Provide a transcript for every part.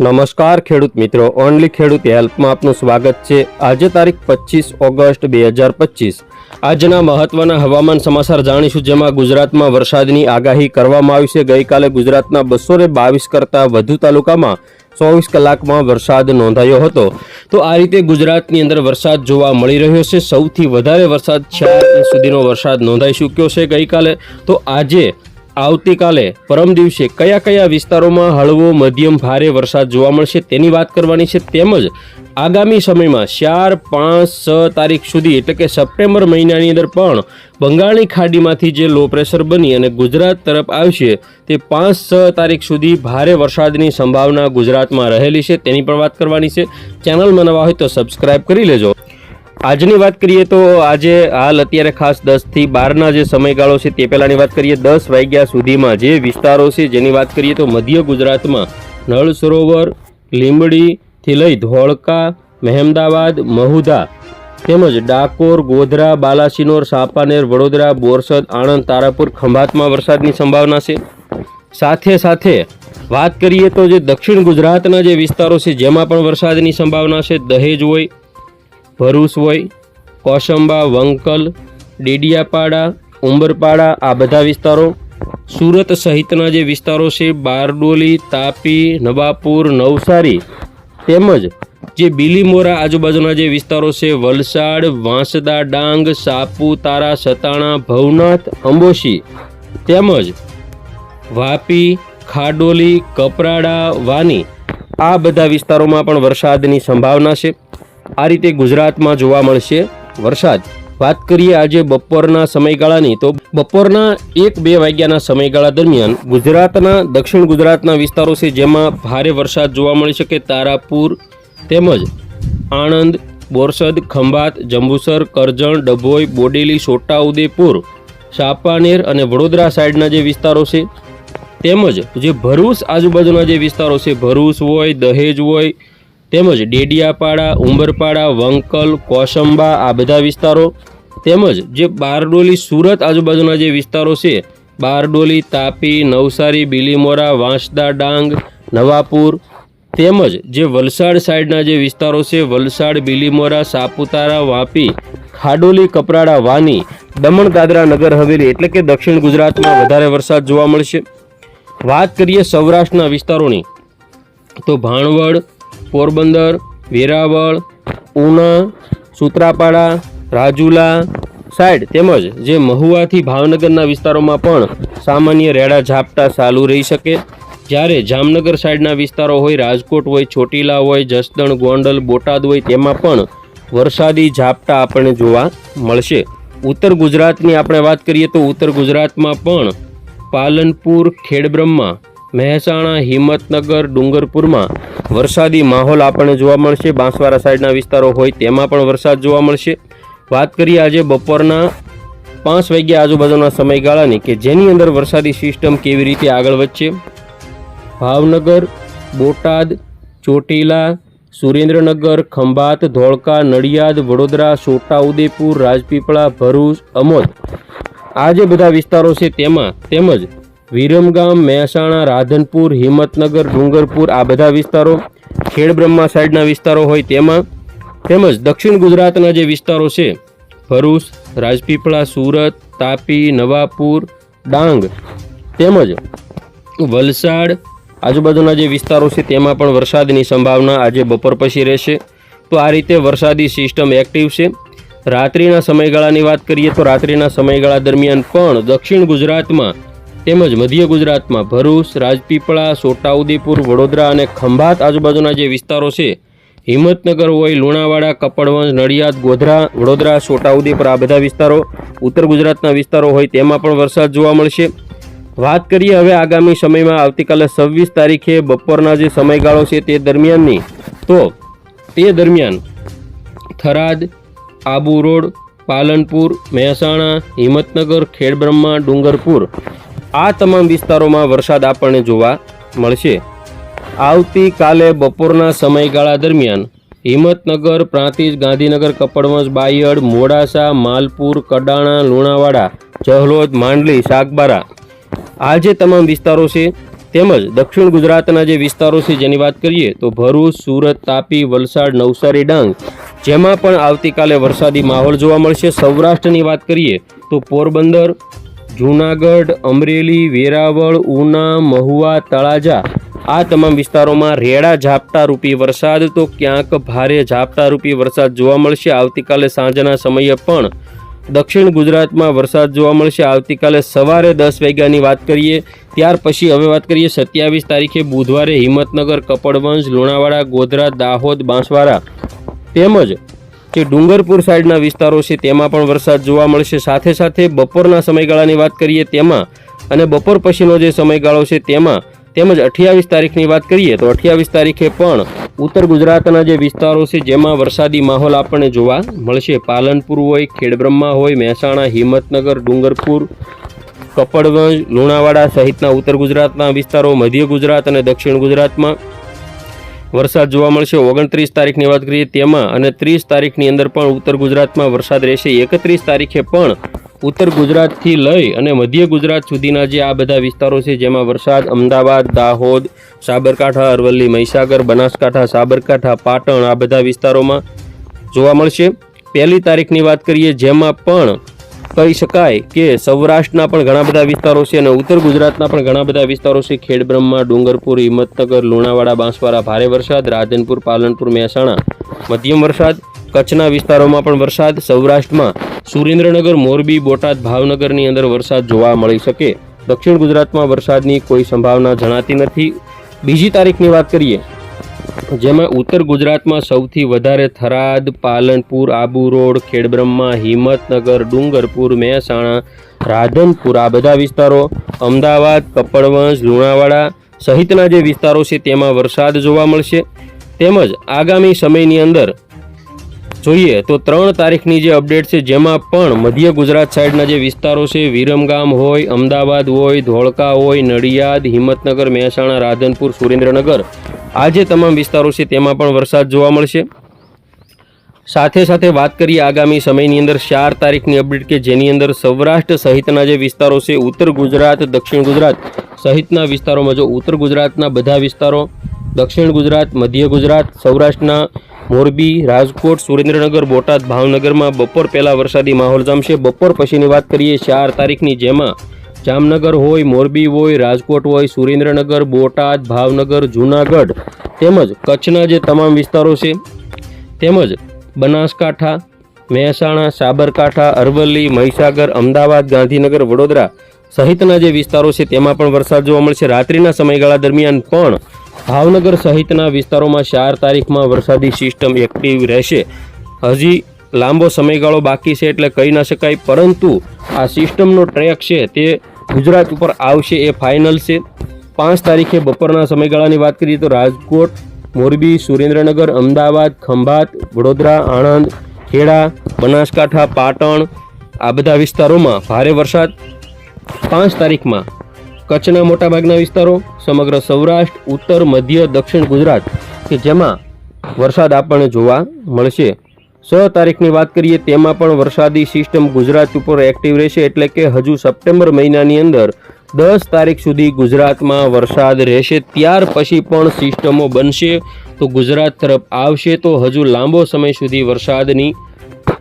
નમસ્કાર ખેડૂત મિત્રો, ઓનલી ખેડૂત હેલ્પમાં આપનું સ્વાગત છે. આજે તારીખ પચીસ ઓગસ્ટ બે હજાર પચીસ. આજના મહત્વના હવામાન સમાચાર જાણીશું, જેમાં ગુજરાતમાં વરસાદની આગાહી કરવામાં આવી છે. ગઈકાલે ગુજરાતના બસો ને બાવીસ કરતાં વધુ તાલુકામાં ચોવીસ કલાકમાં વરસાદ નોંધાયો હતો. તો આ રીતે ગુજરાતની અંદર વરસાદ જોવા મળી રહ્યો છે. સૌથી વધારે વરસાદ ચાર સુધીનો વરસાદ નોંધાઈ ચૂક્યો છે ગઈકાલે. તો આજે આવતીકાલે પરમ દિવસે કયા કયા વિસ્તારોમાં હળવો, મધ્યમ, ભારે વરસાદ જોવા મળશે તેની વાત કરવાની છે તેમજ આગામી સમયમાં ચાર, પાંચ, છ તારીખ સુધી એટલે કે સપ્ટેમ્બર મહિનાની અંદર પણ બંગાળની ખાડીમાંથી જે લો પ્રેશર બની અને ગુજરાત તરફ આવશે તે પાંચ, છ તારીખ સુધી ભારે વરસાદની સંભાવના ગુજરાતમાં રહેલી છે તેની પણ વાત કરવાની છે. ચેનલમાં નવા હોય તો સબસ્ક્રાઇબ કરી લેજો. આજની વાત કરીએ તો આજે હાલ અત્યારે ખાસ દસથી બારના જે સમયગાળો છે તે પહેલાંની વાત કરીએ, દસ વાગ્યા સુધીમાં જે વિસ્તારો છે જેની વાત કરીએ તો મધ્ય ગુજરાતમાં નળ સરોવર, લીંબડીથી લઈ ધોળકા, મહેમદાવાદ મહુધા તેમજ ડાકોર, ગોધરા, બાલાસિનોર, સાપાનેર, વડોદરા, બોરસદ, આણંદ, તારાપુર, ખંભાતમાં વરસાદની સંભાવના છે. સાથે સાથે વાત કરીએ તો જે દક્ષિણ ગુજરાતના જે વિસ્તારો છે જેમાં પણ વરસાદની સંભાવના છે, દહેજ હોય ભરૂચ હોય, કોસંબા, વંકલ, ડેડિયાપાડા, ઉંબરપાડા, આ બધા વિસ્તારો. સુરત સહિતના જે વિસ્તારો છે, બારડોલી, તાપી, નવાપુર, નવસારી, તેમજ જે બીલીમોરા આજુબાજુના જે વિસ્તારો છે, વલસાડ, વાંસદા, ડાંગ સાપુતારા સતાણા, ભવનાથ, અંબોશી, તેમજ વાપી, ખાડોલી, કપરાડા, વાની, આ બધા વિસ્તારોમાં પણ વરસાદની સંભાવના છે. આ રીતે ગુજરાતમાં જોવા મળશે વરસાદ. વાત કરીએ આજે બપોરના સમયગાળાની, તો બપોરના એક બે વાગ્યાના સમયગાળા દરમિયાન ગુજરાતના, દક્ષિણ ગુજરાતના વિસ્તારો છે જેમાં ભારે વરસાદ જોવા મળી શકે. તારાપુર તેમજ આણંદ, બોરસદ, ખંભાત, જંબુસર, કરજણ, ડભોઈ, બોડેલી છોટાઉદેપુર સાપાનેર અને વડોદરા સાઈડના જે વિસ્તારો છે તેમજ જે ભરૂચ આજુબાજુના જે વિસ્તારો છે, ભરૂચ હોય, દહેજ હોય તેમજ ડેડિયાપાડા, ઉંબરપાડા, વંકલ, કોસંબા આ બધા વિસ્તારો. તેમજ જે બારડોલી, સુરત આજુબાજુના જે વિસ્તારો છે, બારડોલી, તાપી, નવસારી, બીલીમોરા, વાંસદા, ડાંગ, નવાપુર, તેમજ જે વલસાડ સાઈડના જે વિસ્તારો છે, વલસાડ, બીલીમોરા, સાપુતારા, વાપી, ખાડોલી, કપરાડા, વાની, દમણ, દાદરા, નગર, હવેલી, એટલે કે દક્ષિણ ગુજરાતમાં વધારે વરસાદ જોવા મળશે. વાત કરીએ સૌરાષ્ટ્રના વિસ્તારોની, તો ભાણવડ પોરબંદર, વેરાવળ, ઉના, સૂત્રાપાડા, રાજુલા સાઈડ તેમજ જે મહુવાથી ભાવનગરના વિસ્તારોમાં પણ સામાન્ય રેડા ઝાપટા ચાલુ રહી શકે. જ્યારે જામનગર સાઈડના વિસ્તારો હોય, રાજકોટ હોય, ચોટીલા હોય, જસદણ, ગોંડલ, બોટાદ હોય, તેમાં પણ વરસાદી ઝાપટા આપણને જોવા મળશે. ઉત્તર ગુજરાતની આપણે વાત કરીએ તો ઉત્તર ગુજરાતમાં પણ પાલનપુર, ખેડબ્રહ્મા મહેસાણા, હિંમતનગર, ડુંગરપુરમાં વરસાદી માહોલ આપણને જોવા મળશે. બાંસવાડા સાઈડના વિસ્તારો હોય તેમાં પણ વરસાદ જોવા મળશે. વાત કરીએ આજે બપોરના પાંચ વાગ્યા આજુબાજુના સમયગાળાની કે જેની અંદર વરસાદી સિસ્ટમ કેવી રીતે આગળ વધશે? ભાવનગર, બોટાદ, ચોટીલા, સુરેન્દ્રનગર, ખંભાત, ધોળકા, નડિયાદ, વડોદરા, છોટાઉદેપુર, રાજપીપળા, ભરૂચ, અમોદ. આ જે બધા વિસ્તારો છે તેમાં તેમજ વિરમગામ, મહેસાણા, રાધનપુર, હિંમતનગર, ડુંગરપુર આ બધા વિસ્તારો ખેડબ્રહ્મા સાઈડના વિસ્તારો હોય તેમાં તેમજ દક્ષિણ ગુજરાતના જે વિસ્તારો છે, ભરૂચ, રાજપીપળા, સુરત, તાપી, નવાપુર, ડાંગ તેમજ વલસાડ આજુબાજુના જે વિસ્તારો છે તેમાં પણ વરસાદની સંભાવના આજે બપોર પછી રહેશે. તો આ રીતે વરસાદી સિસ્ટમ એક્ટિવ છે. રાત્રિના સમયગાળાની વાત કરીએ તો રાત્રિના સમયગાળા દરમિયાન પણ દક્ષિણ ગુજરાતમાં તેમજ મધ્ય ગુજરાતમાં ભરૂચ, રાજપીપળા, છોટાઉદેપુર, વડોદરા અને ખંભાત આજુબાજુના જે વિસ્તારો છે, હિંમતનગર હોય, લુણાવાડા, કપડવંજ, નડિયાદ, ગોધરા, વડોદરા, છોટાઉદેપુર આ બધા વિસ્તારો, ઉત્તર ગુજરાતના વિસ્તારો હોય તેમાં પણ વરસાદ જોવા મળશે. વાત કરીએ હવે આગામી સમયમાં આવતીકાલે છવ્વીસ તારીખે બપોરના જે સમયગાળો છે તે દરમિયાનની, તો તે દરમિયાન થરાદ, આબુ રોડ, પાલનપુર, મહેસાણા, હિંમતનગર, ખેડબ્રહ્મા, ડુંગરપુર આ તમામ વિસ્તારોમાં વરસાદ આપણને જોવા મળશે. આવતીકાલે બપોરના સમયગાળા દરમિયાન હિંમતનગર, પ્રાંતિજ, ગાંધીનગર, કપડવંજ, બાયડ, મોડાસા, માલપુર, કડાણા, લુણાવાડા ચહલોદ માંડલી શાકબારા આ જે તમામ વિસ્તારો છે. તેમજ દક્ષિણ ગુજરાતના જે વિસ્તારો છે જેની વાત કરીએ તો ભરૂચ, સુરત, તાપી, વલસાડ, નવસારી, ડાંગ જેમાં પણ આવતીકાલે વરસાદી માહોલ જોવા મળશે. સૌરાષ્ટ્રની વાત કરીએ તો પોરબંદર જૂનાગઢ, અમરેલી, વેરાવળ, ઉના, મહુવા, તળાજા આ તમામ વિસ્તારોમાં રેડા ઝાપટા રૂપી વરસાદ તો ક્યાંક ભારે ઝાપટા રૂપી વરસાદ જોવા મળશે. આવતીકાલે સાંજના સમયે પણ દક્ષિણ ગુજરાતમાં વરસાદ જોવા મળશે. આવતીકાલે સવારે દસ વાગ્યાની વાત કરીએ, ત્યાર પછી હવે વાત કરીએ સત્યાવીસ તારીખે બુધવારે હિંમતનગર કપડવંશ લુણાવાડા, ગોધરા, દાહોદ, બાંસવાડા તેમજ જે ડુંગરપુર સાઈડના વિસ્તારો છે, તેમાં પણ વરસાદ જોવા મળશે. સાથે સાથે બપોરના સમયગાળાની વાત કરીએ તેમાં, અને બપોર પછીનો જે સમયગાળો છે તેમાં, તેમજ અઠ્યાવીસ તારીખની વાત કરીએ, તો અઠ્યાવીસ તારીખે પણ ઉત્તર ગુજરાતના જે વિસ્તારો છે, જેમાં વરસાદી માહોલ આપણને જોવા મળશે. પાલનપુર હોય, ખેડબ્રહ્મા હોય, મહેસાણા, હિંમતનગર, ડુંગરપુર કપડગંજ લુણાવાડા સહિતના ઉત્તર ગુજરાતના વિસ્તારો, મધ્ય ગુજરાત અને દક્ષિણ ગુજરાતમાં વરસાદ જોવા મળશે. ઓગણત્રીસ તારીખની વાત કરીએ તેમાં અને ત્રીસ તારીખની અંદર પણ ઉત્તર ગુજરાતમાં વરસાદ રહેશે. એકત્રીસ તારીખે પણ ઉત્તર ગુજરાતથી લઈ અને મધ્ય ગુજરાત સુધીના જે આ બધા વિસ્તારો છે, જેમાં વરસાદ અમદાવાદ, દાહોદ, સાબરકાંઠા, અરવલ્લી, મહીસાગર, બનાસકાંઠા, સાબરકાંઠા, પાટણ આ બધા વિસ્તારોમાં જોવા મળશે. પહેલી તારીખની વાત કરીએ જેમાં પણ કહી શકાય કે સૌરાષ્ટ્રના પણ ઘણા બધા વિસ્તારો છે અને ઉત્તર ગુજરાતના પણ ઘણા બધા વિસ્તારો છે. ખેડબ્રહ્મા, ડુંગરપુર, હિંમતનગર, લુણાવાડા, બાંસવાડા ભારે વરસાદ, રાધનપુર, પાલનપુર, મહેસાણા, મધ્યમ વરસાદ, કચ્છના વિસ્તારોમાં પણ વરસાદ, સૌરાષ્ટ્રમાં સુરેન્દ્રનગર, મોરબી, બોટાદ, ભાવનગરની અંદર વરસાદ જોવા મળી શકે. દક્ષિણ ગુજરાતમાં વરસાદની કોઈ સંભાવના જણાતી નથી. બીજી તારીખની વાત કરીએ જેમાં ઉત્તર ગુજરાતમાં સૌથી વધારે થરાદ, પાલનપુર, આબુ રોડ, ખેડબ્રહ્મા, હિંમતનગર, ડુંગરપુર, મહેસાણા, રાધનપુર આ બધા વિસ્તારો, અમદાવાદ કપડવંજ લુણાવાડા સહિતના જે વિસ્તારો છે તેમાં વરસાદ જોવા મળશે. તેમજ આગામી સમયની અંદર જોઈએ તો ત્રણ તારીખની જે અપડેટ છે જેમાં પણ મધ્ય ગુજરાત સાઈડના જે વિસ્તારો છે વિરમગામ હોય, અમદાવાદ હોય, ધોળકા હોય, નડિયાદ, હિંમતનગર, મહેસાણા, રાધનપુર, સુરેન્દ્રનગર આ જે તમામ વિસ્તારો છે, તેમાં પણ વરસાદ જોવા મળશે. સાથે સાથે વાત કરીએ આગામી સમયની અંદર ચાર તારીખની અપડેટ કે જેની અંદર સૌરાષ્ટ્ર સહિતના જે વિસ્તારો છે, ઉત્તર ગુજરાત, દક્ષિણ ગુજરાત સહિતના વિસ્તારોમાં જો ઉત્તર ગુજરાતના બધા વિસ્તારો, દક્ષિણ ગુજરાત, મધ્ય ગુજરાત, સૌરાષ્ટ્રના મોરબી, રાજકોટ, સુરેન્દ્રનગર, બોટાદ, ભાવનગરમાં બપોર પહેલાં વરસાદી માહોલ જામશે. બપોર પછીની વાત કરીએ ચાર તારીખની જેમાં જામનગર હોય, મોરબી હોય, રાજકોટ હોય, સુરેન્દ્રનગર, બોટાદ, ભાવનગર, જૂનાગઢ તેમજ કચ્છના જે તમામ વિસ્તારો છે, તેમજ બનાસકાંઠા, મહેસાણા, સાબરકાંઠા, અરવલ્લી, મહીસાગર, અમદાવાદ, ગાંધીનગર, વડોદરા સહિતના જે વિસ્તારો છે, તેમાં પણ વરસાદ જોવા મળશે. રાત્રિના સમયગાળા દરમિયાન પણ ભાવનગર સહિતના વિસ્તારોમાં ચાર તારીખમાં વરસાદી સિસ્ટમ એક્ટિવ રહેશે. હજી લાંબો સમયગાળો બાકી છે એટલે કહી ન શકાય, પરંતુ આ સિસ્ટમનો ટ્રેક છે તે ગુજરાત ઉપર આવશે એ ફાઇનલ છે. પાંચ તારીખે બપોરના સમયગાળાની વાત કરીએ તો રાજકોટ, મોરબી, સુરેન્દ્રનગર, અમદાવાદ, ખંભાત, વડોદરા, આણંદ, ખેડા, બનાસકાંઠા, પાટણ આ બધા વિસ્તારોમાં ભારે વરસાદ. પાંચ તારીખમાં કચ્છના મોટાભાગના વિસ્તારો, સમગ્ર સૌરાષ્ટ્ર, ઉત્તર, મધ્ય, દક્ષિણ ગુજરાત કે જેમાં વરસાદ આપણને જોવા મળશે. છ તારીખની વાત કરીએ, તેમાં પણ વરસાદી સિસ્ટમ ગુજરાત ઉપર એક્ટિવ રહેશે એટલે કે હજુ સપ્ટેમ્બર મહિનાની અંદર દસ તારીખ સુધી ગુજરાતમાં વરસાદ રહેશે. ત્યાર પછી પણ સિસ્ટમો બનશે. તો ગુજરાત તરફ આવશે તો હજુ લાંબો સમય સુધી વરસાદની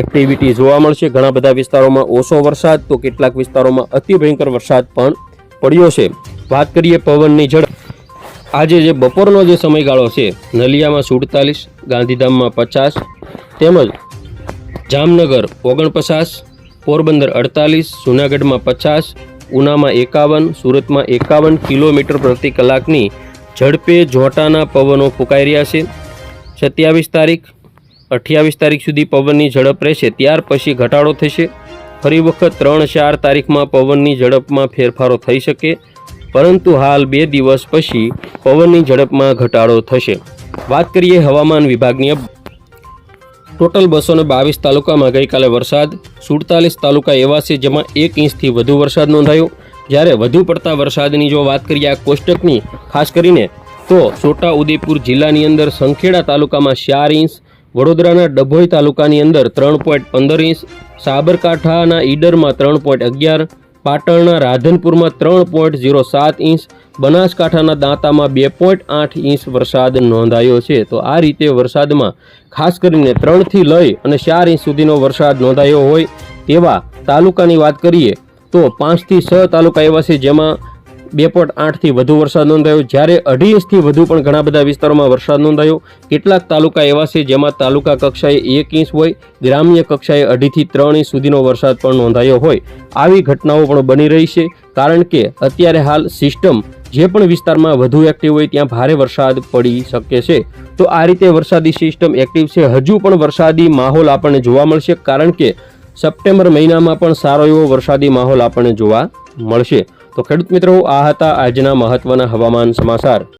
એક્ટિવિટી જોવા મળશે. ઘણા બધા વિસ્તારોમાં ઓછો વરસાદ, તો કેટલાક વિસ્તારોમાં અતિ ભયંકર વરસાદ પણ પડ્યો છે. વાત કરીએ પવનની ઝડપ. આજે જે બપોરનો જે સમયગાળો છે, નલિયામાં સુડતાલીસ, ગાંધીધામમાં પચાસ, તેમજ જામનગર ઓગણપચાસ, પોરબંદર અડતાલીસ, જૂનાગઢમાં પચાસ, ઉનામાં એકાવન, સુરતમાં એકાવન કિલોમીટર પ્રતિ કલાકની ઝડપે જોટાના પવનો ફૂંકાઈ રહ્યા છે. સત્યાવીસ તારીખ, અઠ્યાવીસ તારીખ સુધી પવનની ઝડપ રહેશે, ત્યાર પછી ઘટાડો થશે. ફરી વખત ત્રણ ચાર તારીખમાં પવનની ઝડપમાં ફેરફારો થઈ શકે. પરંતુ હાલ બે દિવસ પછી પવનની ઝડપમાં ઘટાડો થશે. વાત કરીએ હવામાન વિભાગની ટોટલ બસો ને બાવીસ તાલુકામાં ગઈકાલે વરસાદ, સુડતાલીસ તાલુકા એવા છે જેમાં એક ઇંચથી વધુ વરસાદ નોંધાયો. જ્યારે વધુ પડતા વરસાદની જો વાત કરીએ આ કોષ્ટકની, ખાસ કરીને, તો છોટા ઉદેપુર જિલ્લાની અંદર સંખેડા તાલુકામાં ચાર ઇંચ, વડોદરાના ડભોઈ તાલુકાની અંદર ત્રણ પોઈન્ટ પંદર ઇંચ, સાબરકાંઠાના ઈડરમાં ત્રણ પોઈન્ટ અગિયાર પાટણના રાધનપુરમાં ત્રણ પોઈન્ટ ઝીરો સાત ઇંચ, બનાસકાંઠાના દાંતામાં બે પોઈન્ટ આઠ ઇંચ વરસાદ નોંધાયો છે. તો આ રીતે વરસાદમાં ખાસ કરીને ત્રણથી લઈ અને ચાર ઇંચ સુધીનો વરસાદ નોંધાયો હોય તેવા તાલુકાની વાત કરીએ તો પાંચથી છ તાલુકા એવા છે જેમાં બે પોઈન્ટ આઠથી વધુ વરસાદ નોંધાયો. જ્યારે અઢી ઇંચથી વધુ પણ ઘણા બધા વિસ્તારોમાં વરસાદ નોંધાયો. કેટલાક તાલુકા એવા છે જેમાં તાલુકા કક્ષાએ એક ઇંચ હોય, ગ્રામ્ય કક્ષાએ અઢીથી ત્રણ ઇંચ સુધીનો વરસાદ પણ નોંધાયો હોય. આવી ઘટનાઓ પણ બની રહી છે, કારણ કે અત્યારે હાલ સિસ્ટમ જે પણ વિસ્તારમાં વધુ એક્ટિવ હોય ત્યાં ભારે વરસાદ પડી શકે છે. તો આ રીતે વરસાદી સિસ્ટમ એક્ટિવ છે. હજુ પણ વરસાદી માહોલ આપણને જોવા મળશે, કારણ કે સપ્ટેમ્બર મહિનામાં પણ સારો એવો વરસાદી માહોલ આપણને જોવા મળશે. તો ખેડૂત મિત્રો આ હતા આજના મહત્વના હવામાન સમાચાર.